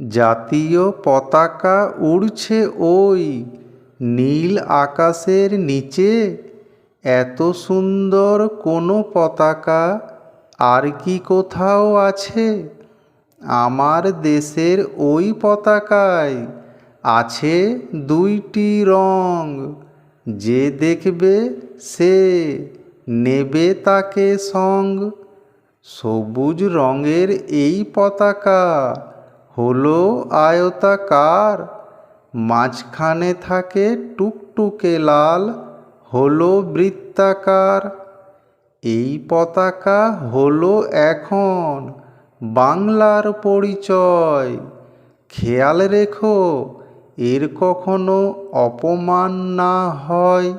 জাতীয় পতাকা উড়ছে ওই নীল আকাশের নিচে। এত সুন্দর কোনো পতাকা আর কি কোথাও আছে? আমার দেশের ওই পতাকায় আছে দুইটি রং। যে দেখবে সে নেবে তাকে সঙ্গ। সবুজ রঙের এই পতাকা হলো আয়তাকার, মাঝখানে থাকে টুকটুকে লাল, হলো বৃত্তাকার। এই পতাকা হলো এখন বাংলার পরিচয়। খেয়াল রেখো, এর কখনো অপমান না হয়।